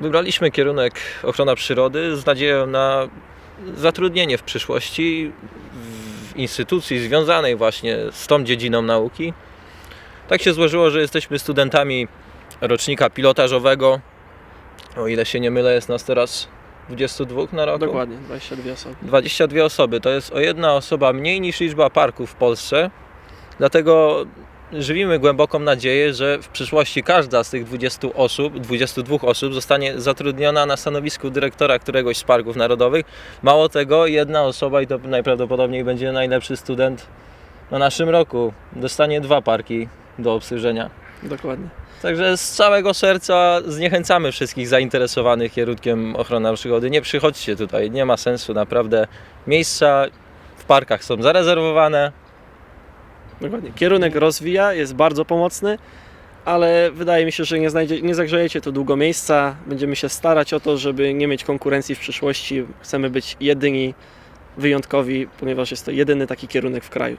wybraliśmy kierunek ochrona przyrody z nadzieją na zatrudnienie w przyszłości w instytucji związanej właśnie z tą dziedziną nauki. Tak się złożyło, że jesteśmy studentami rocznika pilotażowego. O ile się nie mylę, jest nas teraz 22 na roku. Dokładnie, 22 osoby. 22 osoby. To jest o jedna osoba mniej niż liczba parków w Polsce. Dlatego żywimy głęboką nadzieję, że w przyszłości każda z tych 20 osób, 22 osób zostanie zatrudniona na stanowisku dyrektora któregoś z parków narodowych. Mało tego, jedna osoba i to najprawdopodobniej będzie najlepszy student na naszym roku. Dostanie dwa parki do obsłużenia. Dokładnie. Także z całego serca zniechęcamy wszystkich zainteresowanych kierunkiem ochrona przyrody. Nie przychodźcie tutaj, nie ma sensu, naprawdę. Miejsca w parkach są zarezerwowane. Dokładnie. Kierunek rozwija, jest bardzo pomocny, ale wydaje mi się, że nie, znajdzie, nie zagrzejecie tu długo miejsca. Będziemy się starać o to, żeby nie mieć konkurencji w przyszłości. Chcemy być jedyni, wyjątkowi, ponieważ jest to jedyny taki kierunek w kraju.